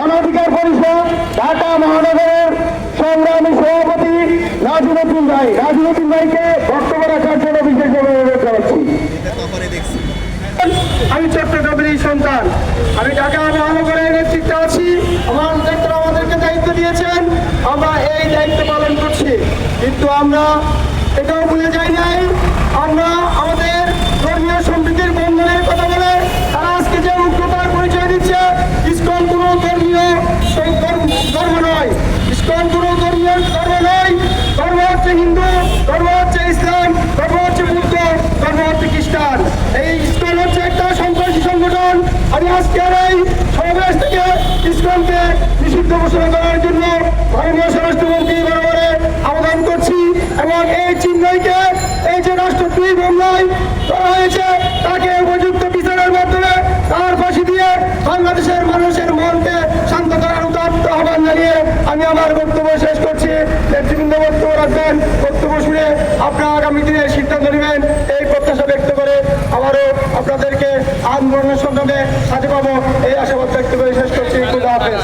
গণ অধিকার পরিষদ, ঢাকা মহানগরের সংগ্রামী সভাপতি নাজিমুদ্দিন ভাই। নাজিমুদ্দিন ভাইকে বক্তব্য রাখার জন্য বিশেষভাবে অনুরোধ জানাচ্ছি। আমি চট্টগ্রামের সন্তান। আমি ঢাকা মহানগরের নেতৃত্বে আছি। আমার নেতারা আমাদেরকে দায়িত্ব দিয়েছেন। আমরা এই দায়িত্ব পালন করছি। কিন্তু আমরা আমি আজকের এই সমাবেশ থেকে ইসকনকে নিষিদ্ধ ঘোষণা করার জন্য মাননীয় স্বরাষ্ট্রমন্ত্রী বরাবরে আবেদন করছি এবং এই চিহ্নকে, এই যে রাষ্ট্রদ্রোহী মামলায় করা হয়েছে, তাকে উপযুক্ত বিচারের মাধ্যমে তার ফাঁসি দিয়ে বাংলাদেশের মানুষের মনকে শান্ত করার উদাত্ত আহ্বান জানিয়ে আমি আমার বক্তব্য শেষ করছি। নেতৃবৃন্দ বক্তব্য রাখবেন। বক্তব্য শুনে আপনারা আগামী দিনে সিদ্ধান্ত নেবেন। এই প্রত্যাশা ব্যক্ত করে আবারও আপনাদেরকে আন্দোলনের সন্ধানে সাথে পাবো। এই আশাবাদ ব্যক্ত করে শেষ করছি। খুদা হাফেজ।